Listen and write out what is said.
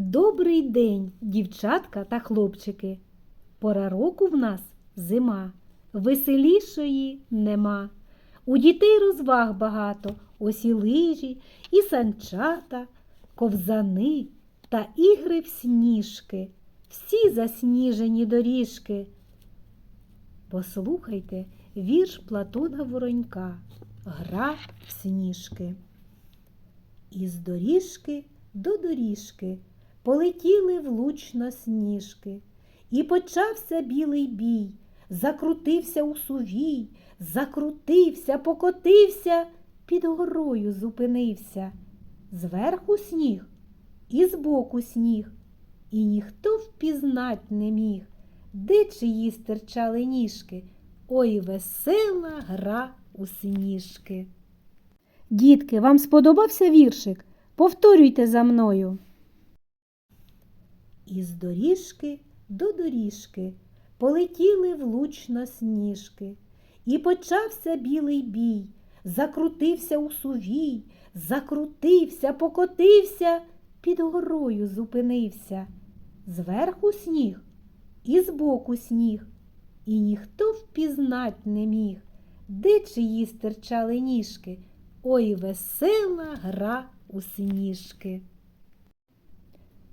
Добрий день, дівчатка та хлопчики. Пора року в нас зима, веселішої нема. У дітей розваг багато, ось і лижі, і санчата, ковзани та ігри в сніжки, всі засніжені доріжки. Послухайте вірш Платона Воронька Гра в сніжки. Із доріжки до доріжки полетіли влучно сніжки, і почався білий бій, закрутився у сувій, закрутився, покотився, під горою зупинився. Зверху сніг і збоку сніг, і ніхто впізнать не міг, де чиї стирчали ніжки. Ой, весела гра у сніжки. Дітки, вам сподобався віршик? Повторюйте за мною. Із доріжки до доріжки полетіли влучно сніжки, і почався білий бій, закрутився у сувій, закрутився, покотився, під горою зупинився. Зверху сніг і збоку сніг, і ніхто впізнать не міг, де чиї стирчали ніжки. Ой, весела гра у сніжки.